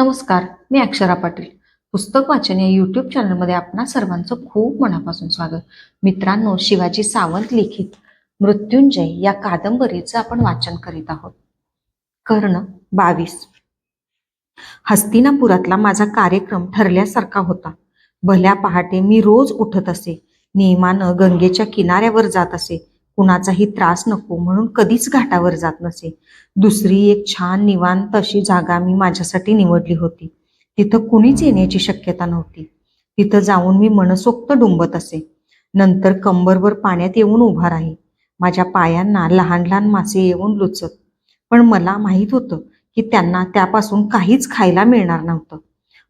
नमस्कार मी अक्षरा पाटील. पुस्तक वाचन या यूट्यूब चॅनलमध्ये आपणा सर्वांचं खूप मनापासून स्वागत. मित्रांनो शिवाजी सावंत लिखित मृत्युंजय या कादंबरीचं आपण वाचन करीत आहोत. कर्ण बावीस. हस्तिनापुरातला माझा कार्यक्रम ठरल्यासारखा होता. भल्या पहाटे मी रोज उठत असे. नियमानं गंगेच्या किनाऱ्यावर जात असे. कुणाचाही त्रास नको म्हणून कधीच घाटावर जात नसे. दुसरी एक छान निवांत अशी जागा मी माझ्यासाठी निवडली होती. तिथं कुणीच येण्याची शक्यता नव्हती. तिथं जाऊन मी मनसोक्त डुंबत असे. नंतर कंबरवर पाण्यात येऊन उभा राही. माझ्या पायांना लहान लहान मासे येऊन लुचत. पण मला माहीत होतं की त्यांना त्यापासून काहीच खायला मिळणार नव्हतं.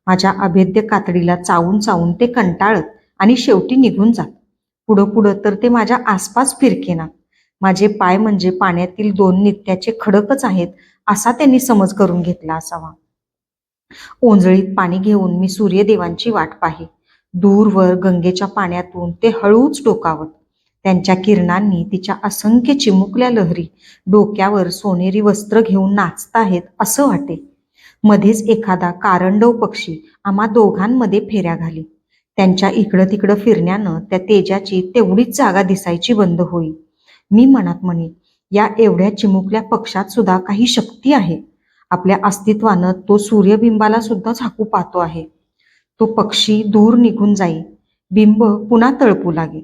माझ्या अभेद्य कातडीला चावून चावून ते कंटाळत आणि शेवटी निघून जात. पुढं पुढं तर ते माझ्या आसपास फिरकेना. माझे पाय म्हणजे पाण्यातील दोन नित्याचे खडकच आहेत असा त्यांनी समज करून घेतला असावा. ओंजळीत पाणी घेऊन मी सूर्यदेवांची वाट पाही. दूरवर गंगेच्या पाण्यातून ते हळूच डोकावत. त्यांच्या किरणांनी तिच्या असंख्य चिमुकल्या लहरी डोक्यावर सोनेरी वस्त्र घेऊन नाचताहेत असं वाटे. मध्येच एखादा कारंडव पक्षी आम्हा दोघांमध्ये फेऱ्या घाली. त्यांच्या इकडं तिकडं फिरण्यानं त्या तेजाची तेवढीच जागा दिसायची बंद होई. मी मनात म्हणे या एवढ्या चिमुकल्या पक्षात सुद्धा काही शक्ती आहे. आपल्या अस्तित्वानं तो सूर्यबिंबाला सुद्धा झाकू पाहतो आहे. तो पक्षी दूर निघून जाई. बिंब पुन्हा तळपू लागे.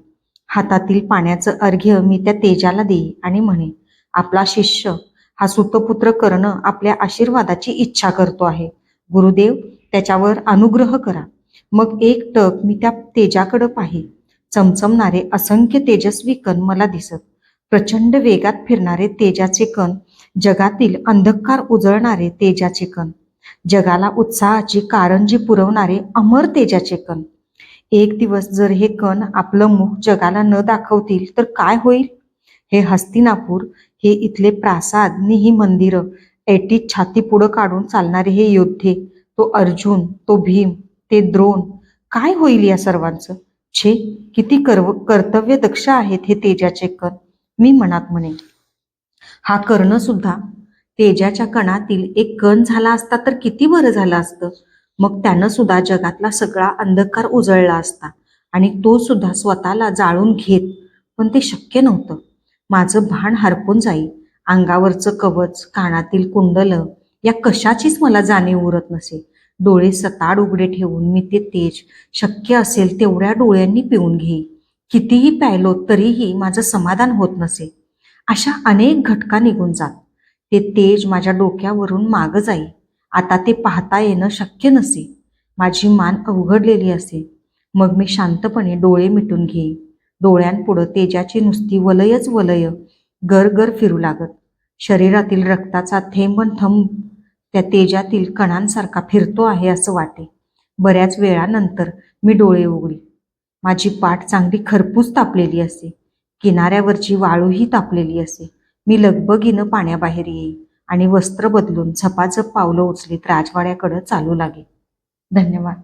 हातातील पाण्याचं अर्घ्य मी त्या तेजाला देई आणि म्हणे आपला शिष्य हा सुतपुत्र करणं आपल्या आशीर्वादाची इच्छा करतो आहे. गुरुदेव त्याच्यावर अनुग्रह करा. मग एक टक मी त्या तेजाकडं पाही. चमचमणारे असंख्य तेजस्वी कण मला दिसत. प्रचंड वेगात फिरणारे तेजाचे कण जगातील अंधकार उजळणारे तेजाचे कण जगाला उत्साहाची कारंजी पुरवणारे अमर तेजाचे कण. एक दिवस जर हे कण आपलं मुख जगाला न दाखवतील तर काय होईल? हे हस्तिनापूर हे इथले प्रासाद नि ही मंदिरं ऐटीत छाती पुढं काढून चालणारे हे योद्धे तो अर्जुन तो भीम ते द्रोण. काय होईल या सर्वांचं? छे किती कर्व कर्तव्य दक्ष आहेत हे तेजाचे कण मी मनात म्हणे हा कर्ण सुद्धा तेजाच्या कणातील एक कण झाला असता तर किती बरं झालं असतं. मग त्यानं सुद्धा जगातला सगळा अंधकार उजळला असता आणि तो सुद्धा स्वतःला जाळून घेत. पण ते शक्य नव्हतं. माझं भान हरपून जाई. अंगावरचं कवच कानातील कुंडल या कशाचीच मला जाणीव उरत नसे. डोळे सताड उघडे ठेवून मी ते तेज शक्य असेल तेवढ्या डोळ्यांनी पिऊन घेई. कितीही प्यायलो तरीही माझं समाधान होत नसे. अशा अनेक घटका निघून जात. ते तेज माझ्या डोक्यावरून मागं जाई. आता ते पाहता येणं शक्य नसे. माझी मान अवघडलेली असे. मग मी शांतपणे डोळे मिटून घेई. डोळ्यांपुढं तेजाची नुसती वलयच वलय. गर गर फिरू लागत. शरीरातील रक्ताचा थेंब थंब त्या तेजातील कणांसारखा फिरतो आहे असं वाटे. बऱ्याच वेळानंतर मी डोळे उघडी. माझी पाठ चांगली खरपूस तापलेली असे. किनाऱ्यावरची वाळूही तापलेली असे. मी लगबगीनं पाण्याबाहेर येई आणि वस्त्र बदलून झपाझप पावलं उचलीत राजवाड्याकडं चालू लागे. धन्यवाद.